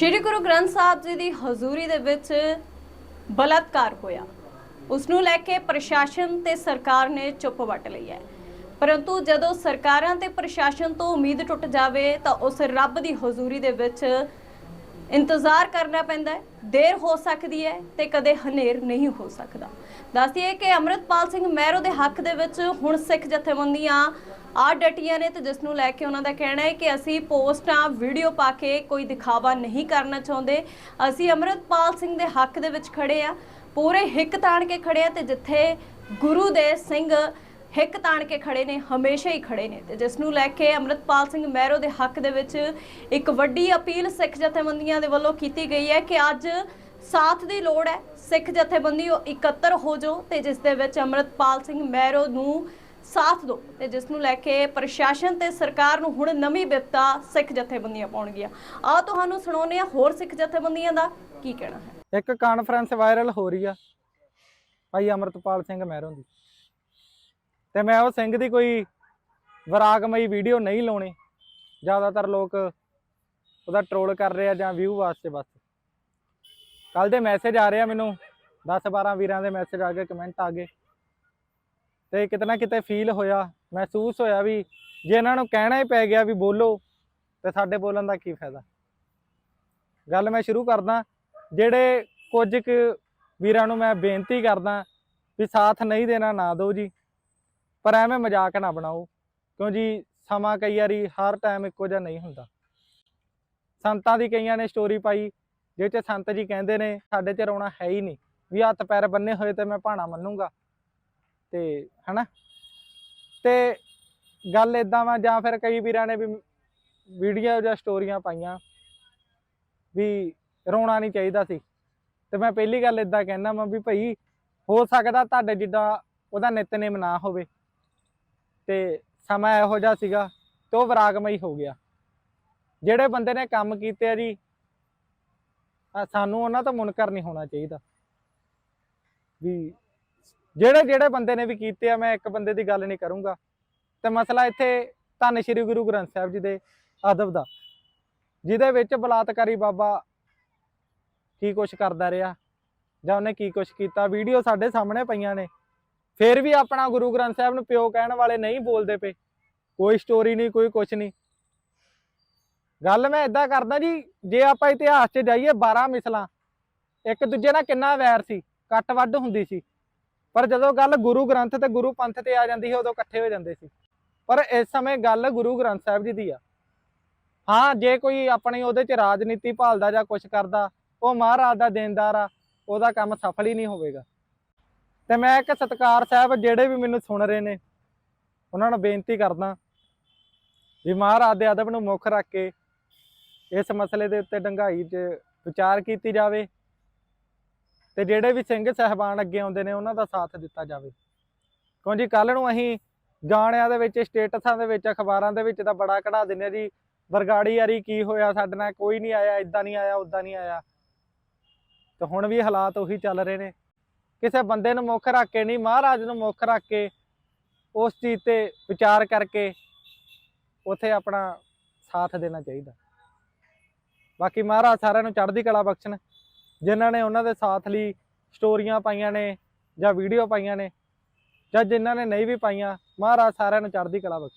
ਸ਼੍ਰੀ ਗੁਰੂ ਗ੍ਰੰਥ ਸਾਹਿਬ ਜੀ ਦੀ ਹਜ਼ੂਰੀ ਦੇ ਵਿੱਚ ਬਲਾਤਕਾਰ ਹੋਇਆ। ਉਸ ਨੂੰ ਲੈ ਕੇ ਪ੍ਰਸ਼ਾਸਨ ਤੇ ਸਰਕਾਰ ਨੇ ਚੁੱਪ ਵੱਟ ਲਈ ਹੈ। ਪਰੰਤੂ ਜਦੋਂ ਸਰਕਾਰਾਂ ਤੇ ਪ੍ਰਸ਼ਾਸਨ ਤੋਂ ਉਮੀਦ ਟੁੱਟ ਜਾਵੇ ਤਾਂ ਉਸ ਰੱਬ ਦੀ ਹਜ਼ੂਰੀ ਦੇ ਵਿੱਚ ਇੰਤਜ਼ਾਰ ਕਰਨਾ ਪੈਂਦਾ ਹੈ। ਦੇਰ ਹੋ ਸਕਦੀ ਹੈ ਤੇ ਕਦੇ ਹਨੇਰ ਨਹੀਂ ਹੋ ਸਕਦਾ। ਦੱਸਦੀਏ ਕਿ ਅੰਮ੍ਰਿਤਪਾਲ ਸਿੰਘ ਮਹਿਰੋ ਦੇ ਹੱਕ ਦੇ ਵਿੱਚ ਹੁਣ ਸਿੱਖ ਜਥੇਬੰਦੀਆਂ ਆ ਡਟੀਆਂ ਨੇ ਤੇ ਜਿਸ ਨੂੰ ਲੈ ਕੇ ਉਹਨਾਂ ਦਾ ਕਹਿਣਾ ਹੈ ਕਿ ਅਸੀਂ ਪੋਸਟਾਂ, ਵੀਡੀਓ ਪਾ ਕੇ ਕੋਈ ਦਿਖਾਵਾ ਨਹੀਂ ਕਰਨਾ ਚਾਹੁੰਦੇ। ਅਸੀਂ ਅੰਮ੍ਰਿਤਪਾਲ ਸਿੰਘ ਦੇ ਹੱਕ ਦੇ ਵਿੱਚ ਖੜੇ ਆ। ਪੂਰੇ ਹਿੱਕ ਤਾਣ ਕੇ ਖੜੇ ਆ ਤੇ ਜਿੱਥੇ ਗੁਰੂ ਦੇ ਸਿੰਘ ਹਿੱਕ ਤਾਣ ਕੇ ਖੜੇ ਨੇ, ਹਮੇਸ਼ਾ ਹੀ ਖੜੇ ਨੇ। ਤੇ ਜਿਸ ਨੂੰ ਲੈ ਕੇ ਅੰਮ੍ਰਿਤਪਾਲ ਸਿੰਘ ਮਹਿਰੋ ਦੇ ਹੱਕ ਦੇ ਵਿੱਚ ਇੱਕ ਵੱਡੀ ਅਪੀਲ ਸਿੱਖ ਜਥੇਬੰਦੀਆਂ ਦੇ ਵੱਲੋਂ ਕੀਤੀ ਗਈ ਹੈ ਕਿ ਅੱਜ ਸਾਥ ਦੀ ਲੋੜ ਹੈ। ਸਿੱਖ ਜਥੇਬੰਦੀ ਉਹ ਇਕੱਤਰ ਹੋ ਜਾਓ ਤੇ ਜਿਸ ਦੇ ਵਿੱਚ ਅੰਮ੍ਰਿਤਪਾਲ ਸਿੰਘ ਮਹਿਰੋ ਨੂੰ ਸਾਥ ਦਿਓ ਤੇ ਜਿਸ ਨੂੰ ਲੈ ਕੇ ਪ੍ਰਸ਼ਾਸਨ ਤੇ ਸਰਕਾਰ ਨੂੰ ਹੁਣ ਨਵੀਂ ਬਿਪਤਾ ਸਿੱਖ ਜਥੇਬੰਦੀਆਂ ਪਾਉਣਗੀਆਂ। ਆ ਤੁਹਾਨੂੰ ਸੁਣਾਉਂਦੇ ਆ ਹੋਰ ਸਿੱਖ ਜਥੇਬੰਦੀਆਂ ਦਾ ਕੀ ਕਹਿਣਾ ਹੈ। ਇੱਕ ਕਾਨਫਰੰਸ ਵਾਇਰਲ ਹੋ ਰਹੀ ਆ। ਭਾਈ ਅਮਰਤਪਾਲ ਸਿੰਘ ਮਹਿਰੋਂ ਦੀ। ਤੇ ਮੈਂ ਉਹ ਸਿੰਘ ਦੀ ਕੋਈ ਵਿਰਾਗਮਈ ਵੀਡੀਓ ਨਹੀਂ ਲਾਉਣੀ। ਜ਼ਿਆਦਾਤਰ ਲੋਕ ਉਹਦਾ ਟ੍ਰੋਲ ਕਰ ਰਹੇ ਆ ਜਾਂ ਵਿਊ ਵਾਸਤੇ ਬਸ। ਕੱਲ ਦੇ ਮੈਸੇਜ ਆ ਰਹੇ ਆ ਮੈਨੂੰ। 10 12 ਵੀਰਾਂ ਦੇ ਮੈਸੇਜ ਆ ਗਏ ਕਮੈਂਟ ਆ ਗਏ। ਤੇ ਕਿਤੇ ਨਾ ਕਿਤੇ ਫੀਲ ਹੋਇਆ, ਮਹਿਸੂਸ ਹੋਇਆ ਵੀ ਜੇ ਇਹਨਾਂ ਨੂੰ ਕਹਿਣਾ ਹੀ ਪੈ ਗਿਆ ਵੀ ਬੋਲੋ, ਤੇ ਸਾਡੇ ਬੋਲਣ ਦਾ ਕੀ ਫਾਇਦਾ? ਗੱਲ ਮੈਂ ਸ਼ੁਰੂ ਕਰਦਾ, ਜਿਹੜੇ ਕੁਝ ਕੁ ਵੀਰਾਂ ਨੂੰ ਮੈਂ ਬੇਨਤੀ ਕਰਦਾ ਵੀ ਸਾਥ ਨਹੀਂ ਦੇਣਾ ਨਾ ਦਿਓ ਜੀ, ਪਰ ਐਵੇਂ ਮਜ਼ਾਕ ਨਾ ਬਣਾਓ, ਕਿਉਂ ਜੀ ਸਮਾਂ ਕਈ ਵਾਰੀ ਹਰ ਟਾਈਮ ਇੱਕੋ ਜਿਹਾ ਨਹੀਂ ਹੁੰਦਾ। ਸੰਤਾਂ ਦੀ ਕਈਆਂ ਨੇ ਸਟੋਰੀ ਪਾਈ, ਜਿਹਦੇ 'ਚ ਸੰਤ ਜੀ ਕਹਿੰਦੇ ਨੇ, ਸਾਡੇ 'ਚ ਰੋਣਾ ਹੈ ਹੀ ਨਹੀਂ, ਵੀ ਹੱਥ ਪੈਰ ਬੰਨੇ ਹੋਏ ਤੇ ਮੈਂ ਭਾਣਾ ਮੰਨੂਗਾ। ਤੇ ਹਨਾ? ਤੇ ਗੱਲ ਇਦਾਂ ਵਾ, ਜਾਂ ਫਿਰ ਕਈ ਵੀਰਾਂ ਨੇ ਵੀ ਵੀਡੀਓ ਜਾਂ ਸਟੋਰੀਆਂ ਪਾਈਆਂ ਵੀ ਰੋਣਾ ਨਹੀਂ ਚਾਹੀਦਾ ਸੀ। ਤੇ ਮੈਂ ਪਹਿਲੀ ਗੱਲ ਇਦਾਂ ਕਹਿਣਾ ਮੈਂ ਵੀ ਭਾਈ ਹੋ ਸਕਦਾ ਤੁਹਾਡੇ ਜਿੱਦਾਂ ਉਹਦਾ ਨਿਤਨੇਮ ਨਾ ਹੋਵੇ ਤੇ ਸਮਾਂ ਇਹੋ ਜਿਹਾ ਸੀਗਾ ਤੇ ਉਹ ਵਿਰਾਗਮਈ ਹੋ ਗਿਆ। ਜਿਹੜੇ ਬੰਦੇ ਨੇ ਕੰਮ ਕੀਤੇ ਆ ਜੀ ਸਾਨੂੰ ਉਹਨਾਂ ਤੋਂ ਮੁਨਕਰ ਨਹੀਂ ਹੋਣਾ ਚਾਹੀਦਾ। ਵੀ ਜਿਹੜੇ ਜਿਹੜੇ ਬੰਦੇ ਨੇ ਵੀ ਕੀਤੇ ਆ, ਮੈਂ ਇੱਕ ਬੰਦੇ ਦੀ ਗੱਲ ਨਹੀਂ ਕਰੂੰਗਾ। ਤੇ ਮਸਲਾ ਇੱਥੇ ਧੰਨ ਸ਼੍ਰੀ ਗੁਰੂ ਗ੍ਰੰਥ ਸਾਹਿਬ ਜੀ ਦੇ ਅਦਬ ਦਾ। ਜਿਹਦੇ ਵਿੱਚ ਬਲਾਤਕਾਰੀ ਬਾਬਾ ਕੀ ਕੁਛ ਕਰਦਾ ਰਿਹਾ ਜਾਂ ਉਹਨੇ ਕੀ ਕੁਛ ਕੀਤਾ, ਵੀਡੀਓ ਸਾਡੇ ਸਾਹਮਣੇ ਪਈਆਂ ਨੇ। ਫਿਰ ਵੀ ਆਪਣਾ ਗੁਰੂ ਗ੍ਰੰਥ ਸਾਹਿਬ ਨੂੰ ਪਿਓ ਕਹਿਣ ਵਾਲੇ ਨਹੀਂ ਬੋਲਦੇ ਪਏ। ਕੋਈ ਸਟੋਰੀ ਨਹੀਂ, ਕੋਈ ਕੁਛ ਨਹੀਂ। ਗੱਲ ਮੈਂ ਇਦਾਂ ਕਰਦਾ ਜੀ, ਜੇ ਆਪਾਂ ਇਤਿਹਾਸ 'ਚ ਜਾਈਏ 12 ਮਿਸਲਾਂ। ਇੱਕ ਦੂਜੇ ਨਾਲ ਕਿੰਨਾ ਵੈਰ ਸੀ, ਕੱਟ ਵੱਢ ਹੁੰਦੀ ਸੀ। ਪਰ ਜਦੋਂ ਗੱਲ ਗੁਰੂ ਗ੍ਰੰਥ ਤੇ ਗੁਰੂ ਪੰਥ ਤੇ ਆ ਜਾਂਦੀ ਸੀ ਉਦੋਂ ਇਕੱਠੇ ਹੋ ਜਾਂਦੇ ਸੀ। ਪਰ ਇਸ ਸਮੇਂ ਗੱਲ ਗੁਰੂ ਗ੍ਰੰਥ ਸਾਹਿਬ ਜੀ ਦੀ ਆ। ਹਾਂ, ਜੇ ਕੋਈ ਆਪਣੀ ਉਹਦੇ 'ਚ ਰਾਜਨੀਤੀ ਭਾਲਦਾ ਜਾਂ ਕੁਛ ਕਰਦਾ, ਉਹ ਮਹਾਰਾਜ ਦਾ ਦੇਣਦਾਰ ਆ, ਉਹਦਾ ਕੰਮ ਸਫਲ ਹੀ ਨਹੀਂ ਹੋਵੇਗਾ। ਤੇ ਮੈਂ ਇੱਕ ਸਤਕਾਰ ਸਾਹਿਬ ਜਿਹੜੇ ਵੀ ਮੈਨੂੰ ਸੁਣ ਰਹੇ ਨੇ, ਉਹਨਾਂ ਨੂੰ ਬੇਨਤੀ ਕਰਦਾ ਵੀ ਮਹਾਰਾਜ ਦੇ ਅਦਬ ਨੂੰ ਮੁੱਖ ਰੱਖ ਕੇ ਇਸ ਮਸਲੇ ਦੇ ਉੱਤੇ ਡੰਗਾਈ 'ਚ ਵਿਚਾਰ ਕੀਤੀ ਜਾਵੇ। ਤੇ ਜਿਹੜੇ ਵੀ ਸਿੰਘ ਸਹਿਬਾਨ ਅੱਗੇ ਆਉਂਦੇ ਨੇ, ਉਹਨਾਂ ਦਾ ਸਾਥ ਦਿੱਤਾ ਜਾਵੇ। ਕਿਉਂ ਜੀ ਕੱਲ ਨੂੰ ਅਸੀਂ ਗਾਣਿਆਂ ਦੇ ਵਿੱਚ, ਸਟੇਟਸਾਂ ਦੇ ਵਿੱਚ, ਅਖਬਾਰਾਂ ਦੇ ਵਿੱਚ ਤਾਂ ਬੜਾ ਕਢਾ ਦਿੰਦੇ ਆ ਜੀ। ਬਰਗਾੜੀ ਯਾਰੀ ਕੀ ਹੋਇਆ ਸਾਡੇ ਨਾਲ, ਕੋਈ ਨਹੀਂ ਆਇਆ ਇਦਾਂ ਨਹੀਂ ਆਇਆ ਉਦਾਂ ਨਹੀਂ ਆਇਆ। ਤੇ ਹੁਣ ਵੀ ਹਾਲਾਤ ਉਹੀ ਚੱਲ ਰਹੇ ਨੇ। ਕਿਸੇ ਬੰਦੇ ਨੂੰ ਮੁੱਖ ਰੱਖ ਕੇ ਨਹੀਂ, ਮਹਾਰਾਜ ਨੂੰ ਮੁੱਖ ਰੱਖ ਕੇ ਉਸ ਚੀਜ਼ ਤੇ ਵਿਚਾਰ ਕਰਕੇ ਉਥੇ ਆਪਣਾ ਸਾਥ ਦੇਣਾ ਚਾਹੀਦਾ। ਬਾਕੀ ਮਹਾਰਾਜ ਸਾਰਿਆਂ ਨੂੰ ਚੜ੍ਹਦੀ ਕਲਾ ਬਖਸ਼ਣ। ਜਿਨ੍ਹਾਂ ਨੇ ਉਹਨਾਂ ਦੇ ਸਾਥ ਲਈ ਸਟੋਰੀਆਂ ਪਾਈਆਂ ਨੇ ਜਾਂ ਵੀਡੀਓ ਪਾਈਆਂ ਨੇ ਜਾਂ ਜਿਨ੍ਹਾਂ ਨੇ ਨਹੀਂ ਵੀ ਪਾਈਆਂ, ਮਹਾਰਾਜ ਸਾਰਿਆਂ ਨੂੰ ਚੜ੍ਹਦੀ ਕਲਾ ਬਖਸ਼ਣ